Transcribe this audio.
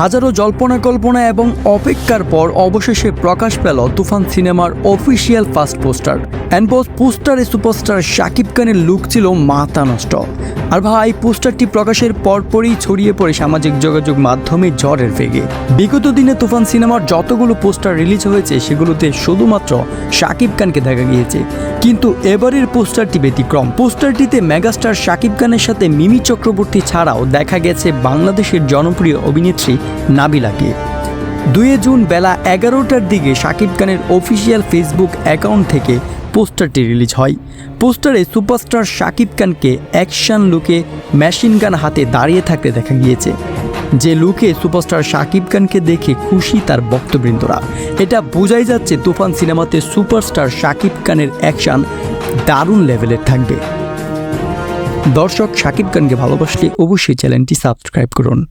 হাজারো জল্পনা কল্পনা এবং অপেক্ষার পর অবশেষে প্রকাশ পেল তুফান সিনেমার official first poster. And boss পোস্টারে সুপারস্টার শাকিব খানের লুক ছিল মাথা নষ্ট আর ভাই, পোস্টারটি প্রকাশের পরপরই ছড়িয়ে পড়ে সামাজিক যোগাযোগ মাধ্যমে ঝড়ের বেগে বিগত দিনে তুফান সিনেমার যতগুলো পোস্টার রিলিজ হয়েছে, সেগুলোতে শুধুমাত্র শাকিব খানকে দেখা গিয়েছে। কিন্তু এবারের পোস্টারটি ব্যতিক্রম। পোস্টারটিতে মেগাস্টার শাকিব খানের সাথে মিমি চক্রবর্তী ছাড়াও দেখা গেছে বাংলাদেশের জনপ্রিয় অভিনেত্রী নাবিলাকে দুই জুন বেলা এগারোটার দিকে শাকিব খানের অফিসিয়াল ফেসবুক অ্যাকাউন্ট থেকে পোস্টারটি রিলিজ হয়। পোস্টারে সুপারস্টার শাকিব খানকে অ্যাকশন লুকে মেশিন গান হাতে দাঁড়িয়ে থাকতে দেখা গিয়েছে। যে লুকে সুপারস্টার শাকিব খানকে দেখে খুশি তার বক্তবৃন্দরা এটা বোঝাই যাচ্ছে তুফান সিনেমাতে সুপারস্টার শাকিব খানের অ্যাকশান দারুণ লেভেলের থাকবে। দর্শক শাকিব খানকে ভালোবাসলে অবশ্যই চ্যানেলটি সাবস্ক্রাইব করুন।